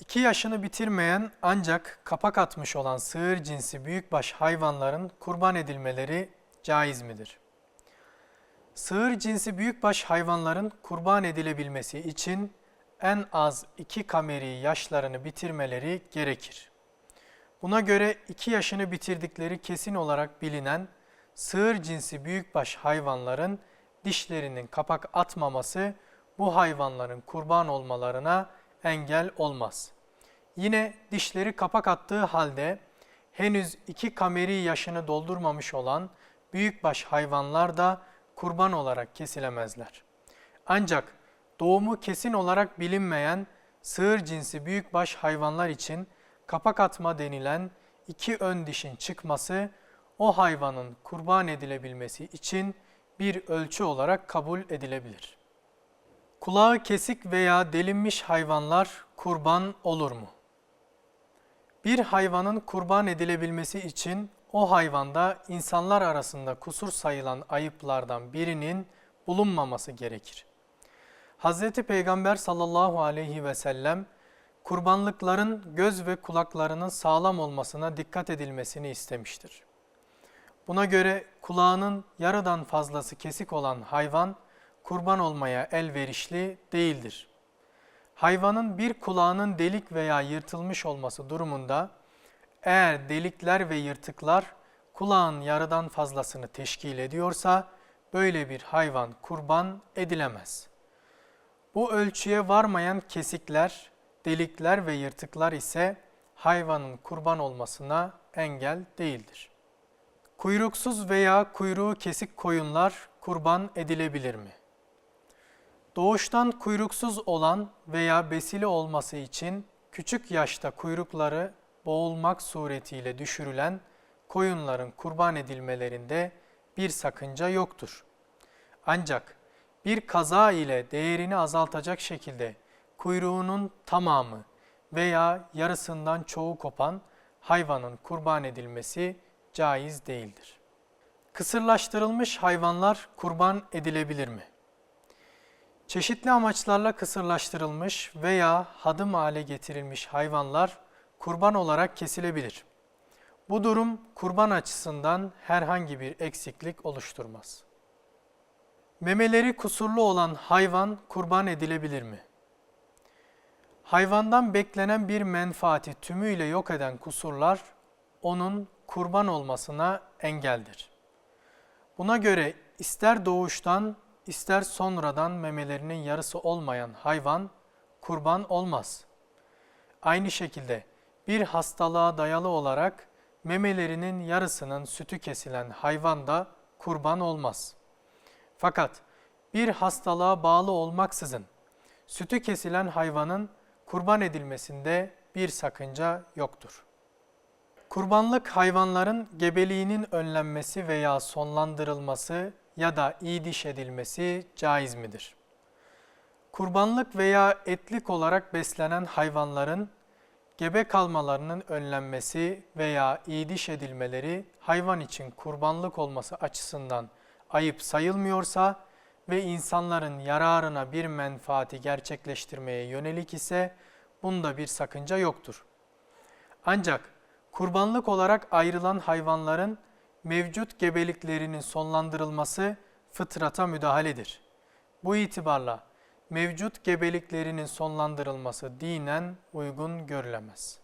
2 yaşını bitirmeyen ancak kapak atmış olan sığır cinsi büyükbaş hayvanların kurban edilmeleri caiz midir? Sığır cinsi büyükbaş hayvanların kurban edilebilmesi için en az 2 kameri yaşlarını bitirmeleri gerekir. Buna göre 2 yaşını bitirdikleri kesin olarak bilinen sığır cinsi büyükbaş hayvanların dişlerinin kapak atmaması bu hayvanların kurban olmalarına engel olmaz. Yine dişleri kapak attığı halde henüz iki kameri yaşını doldurmamış olan büyükbaş hayvanlar da kurban olarak kesilemezler. Ancak doğumu kesin olarak bilinmeyen sığır cinsi büyükbaş hayvanlar için kapak atma denilen iki ön dişin çıkması o hayvanın kurban edilebilmesi için bir ölçü olarak kabul edilebilir. Kulağı kesik veya delinmiş hayvanlar kurban olur mu? Bir hayvanın kurban edilebilmesi için o hayvanda insanlar arasında kusur sayılan ayıplardan birinin bulunmaması gerekir. Hz. Peygamber sallallahu aleyhi ve sellem kurbanlıkların göz ve kulaklarının sağlam olmasına dikkat edilmesini istemiştir. Buna göre kulağının yarıdan fazlası kesik olan hayvan kurban olmaya elverişli değildir. Hayvanın bir kulağının delik veya yırtılmış olması durumunda eğer delikler ve yırtıklar kulağın yarıdan fazlasını teşkil ediyorsa böyle bir hayvan kurban edilemez. Bu ölçüye varmayan kesikler, delikler ve yırtıklar ise hayvanın kurban olmasına engel değildir. Kuyruksuz veya kuyruğu kesik koyunlar kurban edilebilir mi? Doğuştan kuyruksuz olan veya besili olması için küçük yaşta kuyrukları boğulmak suretiyle düşürülen koyunların kurban edilmelerinde bir sakınca yoktur. Ancak bir kaza ile değerini azaltacak şekilde kuyruğunun tamamı veya yarısından çoğu kopan hayvanın kurban edilmesi caiz değildir. Kısırlaştırılmış hayvanlar kurban edilebilir mi? Çeşitli amaçlarla kısırlaştırılmış veya hadım hale getirilmiş hayvanlar kurban olarak kesilebilir. Bu durum kurban açısından herhangi bir eksiklik oluşturmaz. Memeleri kusurlu olan hayvan kurban edilebilir mi? Hayvandan beklenen bir menfaati tümüyle yok eden kusurlar onun kurban olmasına engeldir. Buna göre ister doğuştan ister sonradan memelerinin yarısı olmayan hayvan kurban olmaz. Aynı şekilde bir hastalığa dayalı olarak memelerinin yarısının sütü kesilen hayvan da kurban olmaz. Fakat bir hastalığa bağlı olmaksızın sütü kesilen hayvanın kurban edilmesinde bir sakınca yoktur. Kurbanlık hayvanların gebeliğinin önlenmesi veya sonlandırılması ya da iyi diş edilmesi caiz midir? Kurbanlık veya etlik olarak beslenen hayvanların gebe kalmalarının önlenmesi veya iyi diş edilmeleri hayvan için kurbanlık olması açısından ayıp sayılmıyorsa ve insanların yararına bir menfaati gerçekleştirmeye yönelik ise bunda bir sakınca yoktur. Ancak kurbanlık olarak ayrılan hayvanların mevcut gebeliklerinin sonlandırılması fıtrata müdahaledir. Bu itibarla mevcut gebeliklerinin sonlandırılması dinen uygun görülemez.